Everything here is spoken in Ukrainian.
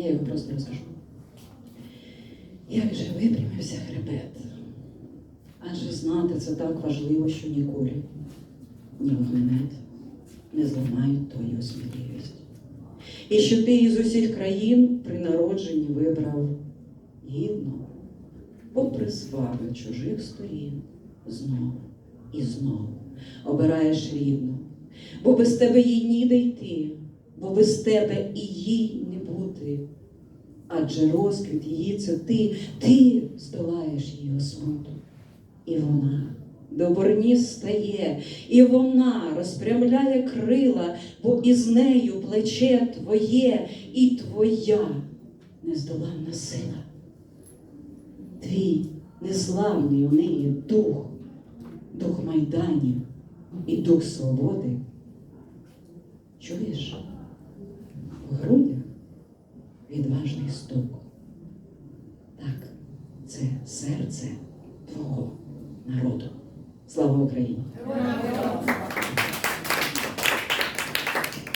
Я його просто розкажу. Як же випрямився хребет? Адже знати це так важливо, що ніколи ні вогнемет не зламають твою сміливість. І що ти із усіх країн при народженні вибрав гідно, попри свави чужих сторін, знову і знову обираєш рідну, бо без тебе їй ніде йти, бо без тебе і їй не бути. Адже розквіт її це ти, ти здолаєш її осмуту. І вона до борні стає, і вона розпрямляє крила, бо із нею плече твоє і твоя нездоланна сила. Твій незламний у неї дух, дух майданів і дух свободи. Чуєш? Стук. Так, це серце твого народу. Слава Україні!